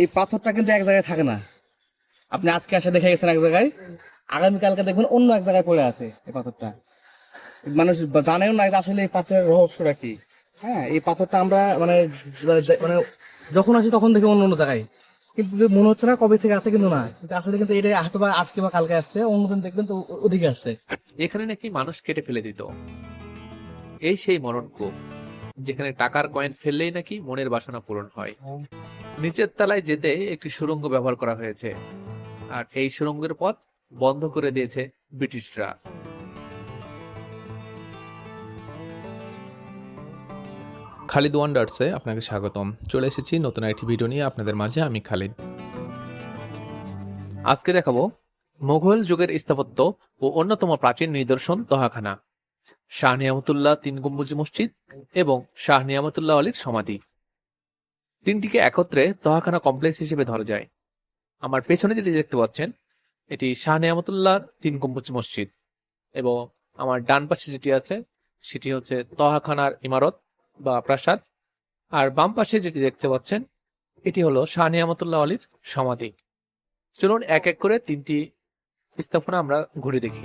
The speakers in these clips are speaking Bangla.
এই পাথরটা কিন্তু এক জায়গায় থাকে না। আপনি আজকে এসে দেখে গেছেন এক জায়গায়, আগামীকালকে দেখবেন অন্য এক জায়গায় পড়ে আছে এই পাথরটা। মানুষ জানেও না আসলে এই পাথরের রহস্যটা কি। হ্যাঁ এই পাথরটা আমরা মানে মানে যখন আসি তখন দেখি অন্য অন্য জায়গায়। কিন্তু মনে হচ্ছে না কবে থেকে আছে কিন্তু না। কিন্তু আসলে কিন্তু এটা হয়তো বা আজকে বা কালকে আসছে, অন্যদিন দেখবেন তো ওদিকে আসছে। এখানে নাকি মানুষ কেটে ফেলে দিত। এই সেই মরণকূপ যেখানে টাকার কয়েন ফেললেই নাকি মনের বাসনা পূরণ হয়। নিচের তলায় যেতে একটি সুড়ঙ্গ ব্যবহার করা হয়েছে। আর এই সুড়ঙ্গের পথ বন্ধ করে দিয়েছে ব্রিটিশরা। খালিদ ওয়ান্ডার্সে আপনাকে স্বাগতম। চলে এসেছি নতুন একটি ভিডিও নিয়ে আপনাদের মাঝে আমি খালিদ। আজকে দেখাবো মুঘল যুগের স্থাপত্য ও অন্যতম প্রাচীন নিদর্শন তহাখানা শাহ নিয়ামতুল্লাহ তিন গম্বুজ মসজিদ এবং শাহ নিয়ামতুল্লাহ আলীর সমাধি। তিনটিকে একত্রে তহাখানা কমপ্লেক্স হিসেবে ধরা যায়। আমার পেছনে যেটি দেখতে পাচ্ছেন, এটি শাহ নিয়ামতুল্লাহ তিন গম্বুজ মসজিদ এবং আমার ডান পাশে যেটি আছে, সেটি হচ্ছে তহাখানার ইমারত বা প্রাসাদ। আর বাম পাশে যেটি দেখতে পাচ্ছেন, এটি হলো শাহ নিয়ামতুল্লাহ আলীর সমাধি। চলুন এক এক করে তিনটি স্থাপনা আমরা ঘুরে দেখি।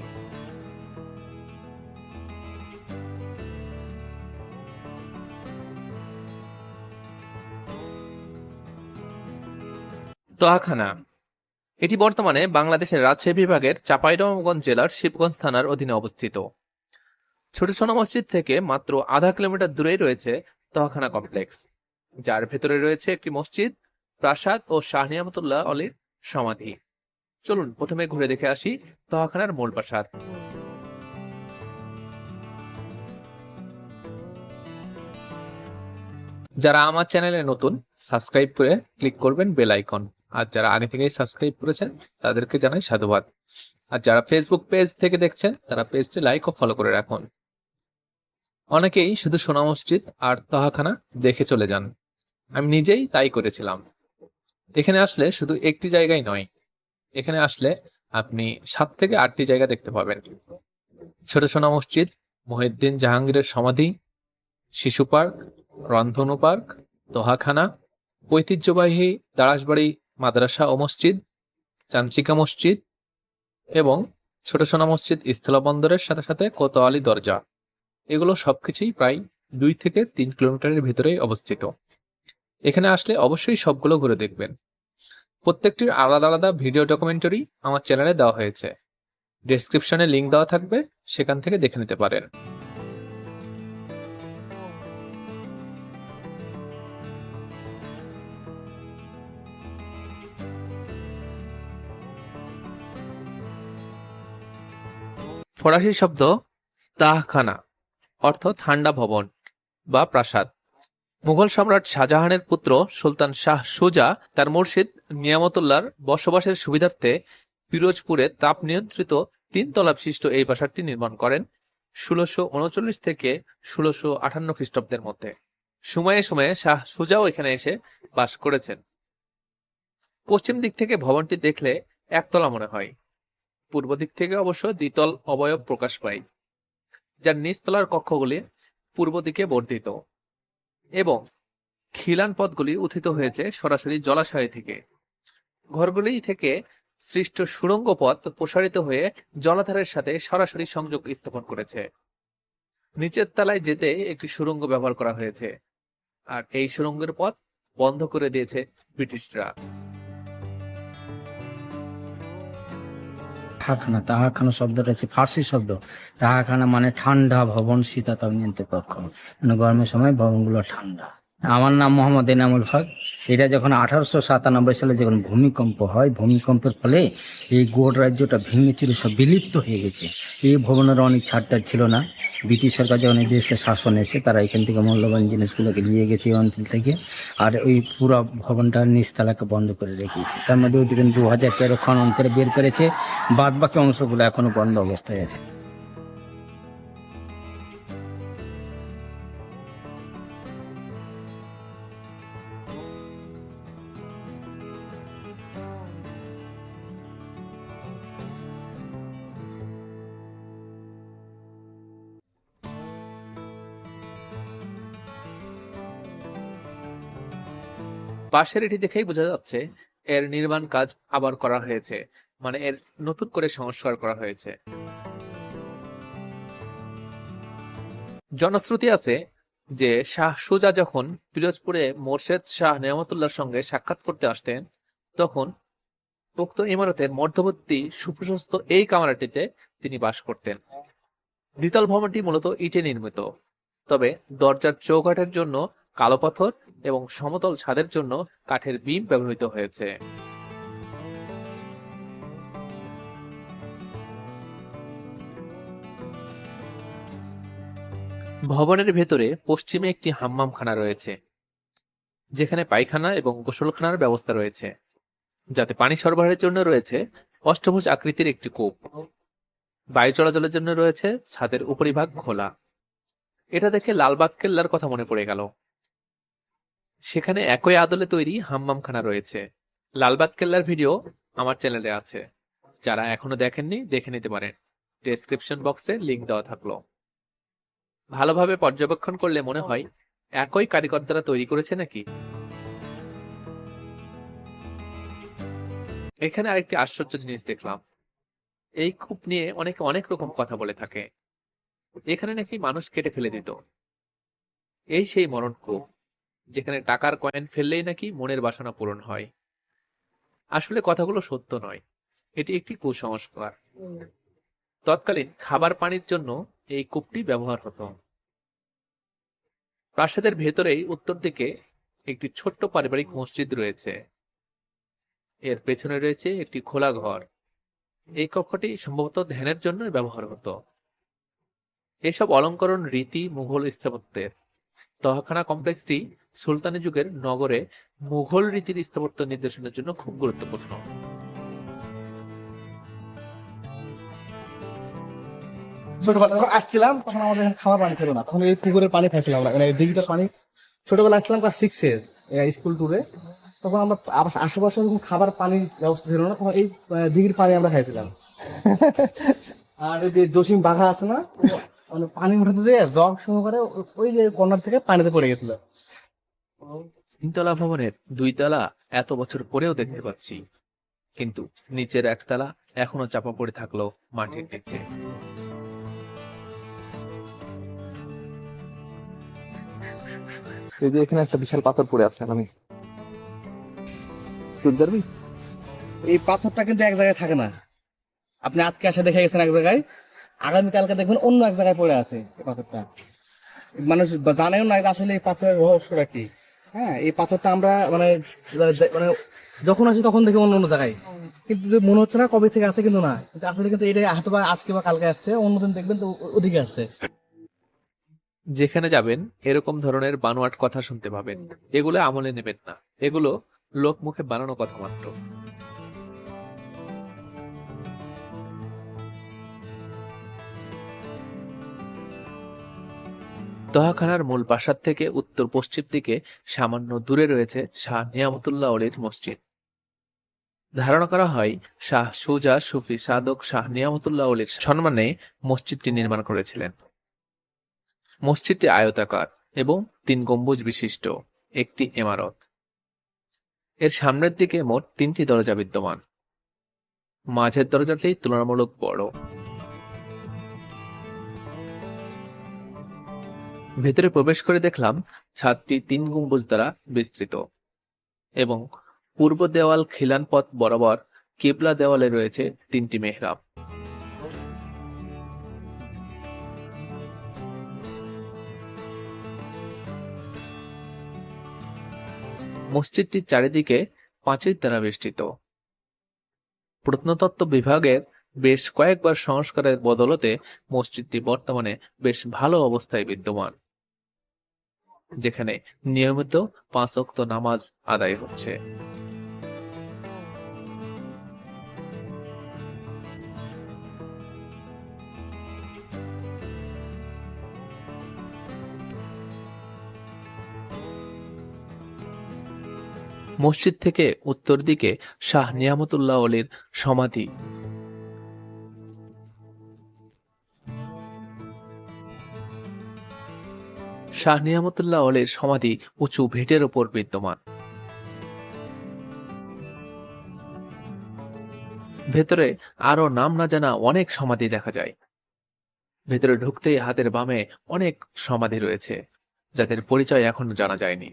তোহাখানা এটি বর্তমানে বাংলাদেশের রাজশাহী বিভাগের চাঁপাইনবাবগঞ্জ জেলার শিবগঞ্জ থানার অধীনে অবস্থিত। ছোট সোনা মসজিদ থেকে মাত্র আধা কিলোমিটার দূরেই রয়েছে তোহাখানা কমপ্লেক্স। যার ভেতরে রয়েছে একটি মসজিদ, প্রাসাদ ও শাহ নিয়ামতুল্লাহ আলীর সমাধি। চলুন প্রথমে ঘুরে দেখে আসি তহাখানার মূল প্রাসাদ। যারা আমার চ্যানেলে নতুন, সাবস্ক্রাইব করে ক্লিক করবেন বেল আইকন। আর যারা আগে থেকেই সাবস্ক্রাইব করেছেন, তাদেরকে জানাই সাধুবাদ। আর যারা ফেসবুক পেজ থেকে দেখছেন, তারা পেজটি লাইক ও ফলো করে রাখুন। অনেকেই শুধু সোনা মসজিদ আর তহাখানা দেখে চলে যান। আমি নিজেই তাই করেছিলাম। এখানে আসলে শুধু একটি জায়গায় নয়, এখানে আসলে আপনি সাত থেকে আটটি জায়গা দেখতে পাবেন। ছোট সোনা মসজিদ, মহিউদ্দিন জাহাঙ্গীরের সমাধি, শিশু পার্ক, রন্ধনু পার্ক, তোহাখানা, ঐতিহ্যবাহী দারাসবাড়ি মাদ্রাসা ও মসজিদ চাঞ্চিকা মসজিদ এবং ছোট সোনা মসজিদ স্থলবন্দরের সাথে সাথে কোতোয়ালি দরজা। এগুলো সবকিছুই প্রায় দুই থেকে তিন কিলোমিটারের ভিতরেই অবস্থিত। এখানে আসলে অবশ্যই সবগুলো ঘুরে দেখবেন। প্রত্যেকটির আলাদা আলাদা ভিডিও ডকুমেন্টারি আমার চ্যানেলে দেওয়া হয়েছে। ডেসক্রিপশনে লিঙ্ক দেওয়া থাকবে, সেখান থেকে দেখে নিতে পারেন। ফরাসি শব্দ তাহখানা, অর্থ ঠান্ডা ভবন বা প্রাসাদ। মুঘল সম্রাট শাহজাহানের পুত্র সুলতান শাহ সুজা তার মুর্শিদ নিয়ামতুল্লার বসবাসের সুবিধার্থে পিরোজপুরে তাপ নিয়ন্ত্রিত তিনতলা বিশিষ্ট এই প্রাসাদটি নির্মাণ করেন ষোলোশো উনচল্লিশ থেকে ষোলোশো আটান্ন খ্রিস্টাব্দের মধ্যে। সময়ে সময়ে শাহ সুজাও এখানে এসে বাস করেছেন। পশ্চিম দিক থেকে ভবনটি দেখলে একতলা মনে হয়। পূর্ব দিক থেকে অবশ্য দ্বিতল অবয়ব প্রকাশ পায়, যার নিচতলার কক্ষগুলি পূর্ব দিকে বর্ধিত এবং খিলান পথগুলি উত্থিত হয়েছে সরাসরি জলাশয় থেকে। ঘরগুলি থেকে সৃষ্ট সুড়ঙ্গ পথ প্রসারিত হয়ে জলাধারের সাথে সরাসরি সংযোগ স্থাপন করেছে। নিচের তলায় যেতে একটি সুড়ঙ্গ ব্যবহার করা হয়েছে, আর এই সুড়ঙ্গের পথ বন্ধ করে দিয়েছে ব্রিটিশরা। তাহাখানা তাহাখানা শব্দটা হচ্ছে ফার্সি শব্দ। তাহাখানা মানে ঠান্ডা ভবন শীতাতপ নিয়ন্ত্রণ কক্ষ মানে গরমের সময় ভবনগুলো ঠান্ডা। আমার নাম মোহাম্মদ এনামুল হক। এটা যখন আঠারোশো সাতানব্বই সালে যখন ভূমিকম্প হয়, ভূমিকম্পের ফলে এই গোট রাজ্যটা ভেঙে ছিল সব বিলুপ্ত হয়ে গেছে। এই ভবনের অনেক ছাড়টার ছিল না। ব্রিটিশ সরকার যখন দেশে শাসন এসে তারা এখান থেকে মূল্যবান জিনিসগুলোকে নিয়ে গেছে এই অঞ্চল থেকে, আর ওই পুরো ভবনটার নিচতলাকে বন্ধ করে রেখেছে। তার মধ্যে ওইদিকে দু হাজার চার খনন করে বের করেছে। বাদ বাকি অংশগুলো এখনও বন্ধ অবস্থায় আছে। পাশের এটি দেখেই বোঝা যাচ্ছে এর নির্মাণ কাজ আবার করা হয়েছে মানে এর নতুন করে সংস্কার করা হয়েছে। জনশ্রুতি আছে যে শাহ সুজা যখন পিরোজপুরে মোর্শেদ শাহ নেয়ামতুল্লাহর সঙ্গে সাক্ষাৎ করতে আসতেন, তখন উক্ত ইমারতের মধ্যবর্তী সুপ্রশস্ত এই কামারাটিতে তিনি বাস করতেন। দ্বিতল ভবনটি মূলত ইটে নির্মিত, তবে দরজার চৌকাঠের জন্য কালো পাথর এবং সমতল ছাদের জন্য কাঠের বিম ব্যবহৃত হয়েছে। ভবনের ভেতরে পশ্চিমে একটি হাম্মামখানা রয়েছে, যেখানে পায়খানা এবং গোসলখানার ব্যবস্থা রয়েছে, যাতে পানি সরবরাহের জন্য রয়েছে অষ্টভুজ আকৃতির একটি কূপ। বায়ু চলাচলের জন্য রয়েছে ছাদের উপরিভাগ খোলা। এটা দেখে লালবাগ কেল্লার কথা মনে পড়ে গেল। সেখানে একই আদলে তৈরি হাম্মামখানা রয়েছে। লালবাগ কেল্লার ভিডিও আমার চ্যানেলে আছে। যারা এখনও দেখেননি, দেখে নিতে পারেন। ডেসক্রিপশন বক্সে লিংক দেওয়া থাকল। ভালোভাবে পর্যবেক্ষণ করলে মনে হয়, একই কারিগর দ্বারা তৈরি করেছে নাকি? এখানে আরেকটি আশ্চর্য জিনিস দেখলাম। এই কূপ নিয়ে অনেকে অনেক রকম কথা বলে থাকে। এখানে নাকি মানুষ কেটে ফেলে দিত। এই সেই মরণ কূপ। যেখানে টাকার কয়েন ফেললেই নাকি মনের বাসনা পূরণ হয়। আসলে কথাগুলো সত্য নয়। এটি একটি কুসংস্কার। তৎকালীন খাবার পানির জন্য এই কূপটি ব্যবহার হতো। প্রাসাদের ভেতরেই উত্তর দিকে একটি ছোট্ট পারিবারিক মসজিদ রয়েছে। এর পেছনে রয়েছে একটি খোলা ঘর। এই কক্ষটি সম্ভবত ধ্যানের জন্য ব্যবহার হতো। এসব অলঙ্করণ রীতি, মুঘল স্থাপত্যের। তহখানা কমপ্লেক্সটি সুলতানি যুগের নগরে মুঘল রীতির স্থাপত্য নির্দেশনের জন্য খুব গুরুত্বপূর্ণ। ছোটবেলা যখন আসছিলাম তখন আমাদের খাওয়ার পানি ছিল না। তখন এই পুকুরের পানি খাইছিলাম আমরা। মানে দিঘিটার পানি। ছোটবেলা আসছিলাম ক্লাস সিক্সে স্কুল ট্যুরে তখন আমরা আবার আশেপাশে যখন খাবার পানির ব্যবস্থা ছিল না তখন এই দিঘির পানি আমরা খাইছিলাম। আর যে জসিম বাঘা আছে না মানে পানি উঠাতে যেয়ে জগ সহকারে ওই যে কর্নার থেকে পানিতে পড়ে গেছিল। তিনতলা ভবনের দুই তলা এত বছর পরেও দেখতে পাচ্ছি। কিন্তু নিচের একতলা এখনও চাপা পড়ে থাকল মাটির নিচে। এই যে এখানে একটা বিশাল পাথর পড়ে আছে আমি পারবি এই পাথরটা কিন্তু এক জায়গায় থাকে না। আপনি আজকে এসে দেখে গেছেন এক জায়গায়। আগামীকালকে দেখবেন অন্য এক জায়গায় পড়ে আছে পাথরটা। মানুষ জানেও না আসলে এই পাথরের রহস্যটা কি। হ্যাঁ এই পাথরটা আমরা মানে মানে যখন আসি তখন দেখি অন্য অন্য জায়গায়। কিন্তু মনে হচ্ছে না কবে থেকে আছে কিন্তু না। কিন্তু আসলে কিন্তু এটা হয়তো বা আজকে বা কালকে আসছে, অন্যদিন দেখবেন তো ওদিকে আছে যেখানে যাবেন, এরকম ধরনের বানোয়াট কথা শুনতে পাবেন। এগুলো আমলে নেবেন না। এগুলো লোক মুখে বানানো কথা মাত্র। দহাখানার মূল প্রাসাদ থেকে উত্তর পশ্চিম দিকে সামান্য দূরে রয়েছে শাহ নিয়ামতুল্লাহ অলির মসজিদ। ধারণা করা হয়, শাহ সুজা সুফি সাদক শাহ নিয়ামতুল্লাহ অলির সম্মানে মসজিদটি নির্মাণ করেছিলেন। মসজিদটি আয়তাকার এবং তিন গম্বুজ বিশিষ্ট, একটি ইমারত। এর সামনের দিকে মোট তিনটি দরজা বিদ্যমান। মাঝের দরজাটি তুলনামূলক বড়। ভেতরে প্রবেশ করে দেখলাম ছাদটি তিন গম্বুজ দ্বারা বিস্তৃত এবং পূর্ব দেওয়াল খিলান পথ বরাবর কেবলা দেওয়ালে রয়েছে তিনটি মেহরাব। মসজিদটির চারিদিকে পাঁচিল দ্বারা বেষ্টিত। প্রত্নতত্ত্ব বিভাগের বেশ কয়েকবার সংস্কারের বদলতে মসজিদটি বর্তমানে বেশ ভালো অবস্থায় বিদ্যমান। যেখানে নিয়মিত পাঁচ ওয়াক্ত নামাজ আদায় হচ্ছে। মসজিদ থেকে উত্তর দিকে শাহ নিয়ামতুল্লাহ অলির সমাধি। শাহ নিয়ামতুল্লাহ আলের সমাধি উঁচু ভেটের ওপর বিদ্যমান। ভেতরে আরও নাম না জানা অনেক সমাধি দেখা যায়। ভেতরে ঢুকতেই হাতের বামে অনেক সমাধি রয়েছে, যাদের পরিচয় এখনও জানা যায়নি।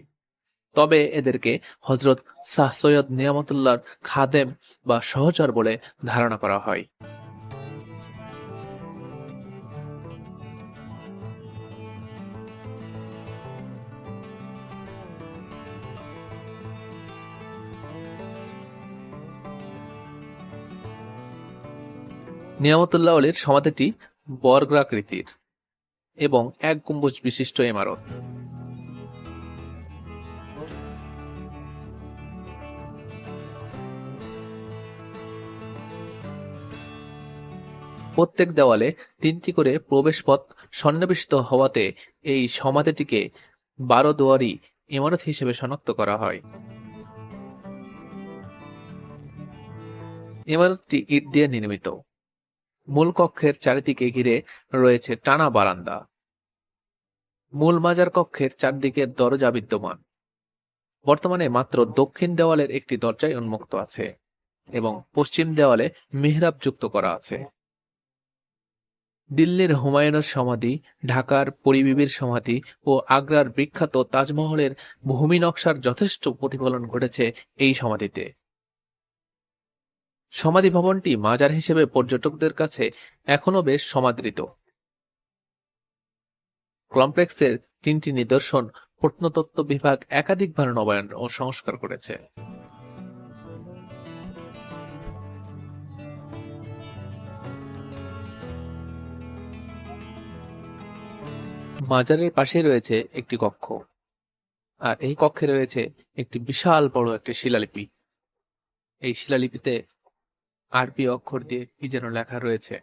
তবে এদেরকে হজরত শাহ সৈয়দ নিয়ামতুল্লাহর খাদেম বা সহচর বলে ধারণা করা হয়। নিয়ামতুল্লাহ আলীর সমাধিটি বর্গাকৃতির এবং এক গম্বুজ বিশিষ্ট ইমারত। প্রত্যেক দেওয়ালে তিনটি করে প্রবেশপথ সন্নিবেশিত হওয়াতে এই সমাধিটিকে বারো দুয়ারি ইমারত হিসেবে শনাক্ত করা হয়। ইমারতটি ইট দিয়ে নির্মিত। মূল কক্ষের চারিদিকে ঘিরে রয়েছে টানা বারান্দা। মূল মাজার কক্ষের চারদিকের দরজা বিদ্যমান। বর্তমানে মাত্র দক্ষিণ দেওয়ালের একটি দরজায় উন্মুক্ত আছে এবং পশ্চিম দেওয়ালে মিহরাব যুক্ত করা আছে। দিল্লির হুমায়ুনের সমাধি, ঢাকার পরিবিবির সমাধি ও আগ্রার বিখ্যাত তাজমহলের ভূমি নকশার যথেষ্ট প্রতিফলন ঘটেছে এই সমাধিতে। সমাধি ভবনটি মাজার হিসেবে পর্যটকদের কাছে এখনও বেশ সমাদৃত। কমপ্লেক্সের তিনটি নিদর্শন প্রত্নতত্ত্ব বিভাগ একাধিকবার নবায়ন ও সংস্কার করেছে। মাজারের পাশে রয়েছে একটি কক্ষ। আর এই কক্ষে রয়েছে একটি বিশাল বড় একটি শিলালিপি। এই শিলালিপিতে আরবি অক্ষর দিয়ে কি যেন লেখা রয়েছে।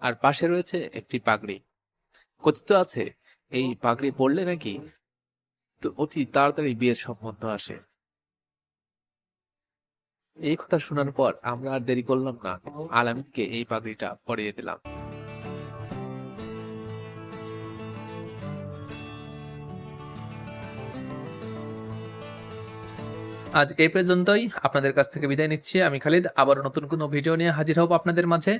আর পাশে রয়েছে একটি পাগড়ি। কথিত আছে, এই পাগড়ি পরলে নাকি অতি তাড়াতাড়ি বিয়ের সম্বন্ধ আসে। এই কথা শোনার পর আমরা আর দেরি করলাম না। আলামিনকে এই পাগড়িটা পরিয়ে দিলাম। আজ এই পর্যন্তই। আপনাদের কাছ থেকে বিদায় নিচ্ছি। আমি খালিদ আবার নতুন কোনো ভিডিও নিয়ে হাজির হব আপনাদের মাঝে।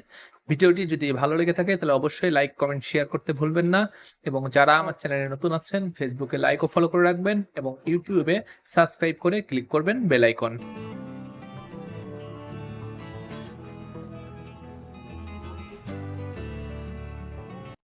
ভিডিওটি যদি ভালো লেগে থাকে, তাহলে অবশ্যই লাইক, কমেন্ট, শেয়ার করতে ভুলবেন না। এবং যারা আমার চ্যানেলে নতুন আছেন ফেসবুকে লাইক ও ফলো করে রাখবেন এবং ইউটিউবে সাবস্ক্রাইব করে ক্লিক করবেন বেল আইকন।